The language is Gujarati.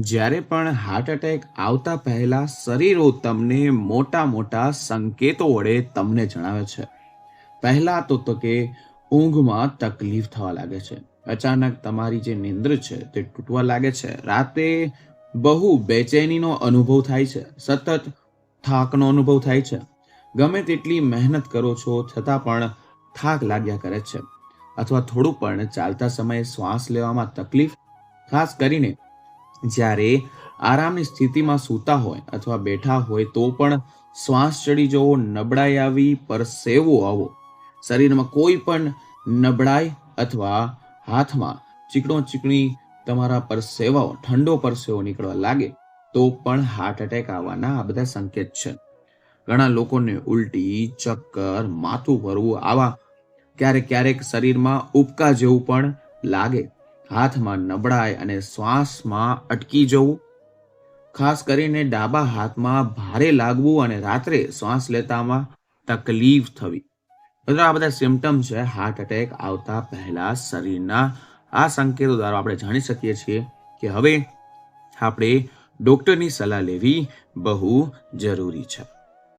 જ્યારે પણ હાર્ટ એટેક આવતા પહેલા શરીરો તમને મોટા મોટા સંકેતો વડે તમને જણાવે છે. પહેલા તો તો કે ઊંઘમાં તકલીફ થવા લાગે છે. અચાનક તમારી જે નિંદ્ર છે તે તૂટવા લાગે છે. રાતે બહુ બેચેનીનો અનુભવ થાય છે. સતત થાકનો અનુભવ થાય છે. ગમે તેટલી મહેનત કરો છો, છતાં પણ થાક લાગ્યા કરે છે. અથવા થોડું પણ ચાલતા સમયે શ્વાસ લેવામાં તકલીફ, ખાસ કરીને જ્યારે આરામની સ્થિતિમાં સૂતા હોય અથવા બેઠા હોય તો પણ શ્વાસ ચડી જવો, નબળાઈ આવી, પરસેવો આવો. શરીરમાં કોઈ પણ નબળાઈ અથવા હાથમાં ચીકણો ચીકણી તમારા પરસેવાઓ, ઠંડો પરસેવો નીકળવા લાગે, તો પણ હાર્ટ એટેક આવવાના આ બધા સંકેત છે. ઘણા લોકોને ઉલટી, ચક્કર, માથું ભરવું આવા ક્યારેક ક્યારેક શરીરમાં ઉબકા જેવું પણ લાગે. હાથમાં નબળાઈ અને શ્વાસમાં અટકી જવું, ખાસ કરીને ડાબા હાથમાં ભારે લાગવું અને રાત્રે શ્વાસ લેતામાં તકલીફ થવી. મિત્રો, આ બધા સિમ્ટમ છે. હાર્ટ એટેક આવતા પહેલા શરીરના આ સંકેતો દ્વારા આપણે જાણી શકીએ છીએ કે હવે આપણે ડોક્ટરની સલાહ લેવી બહુ જરૂરી છે.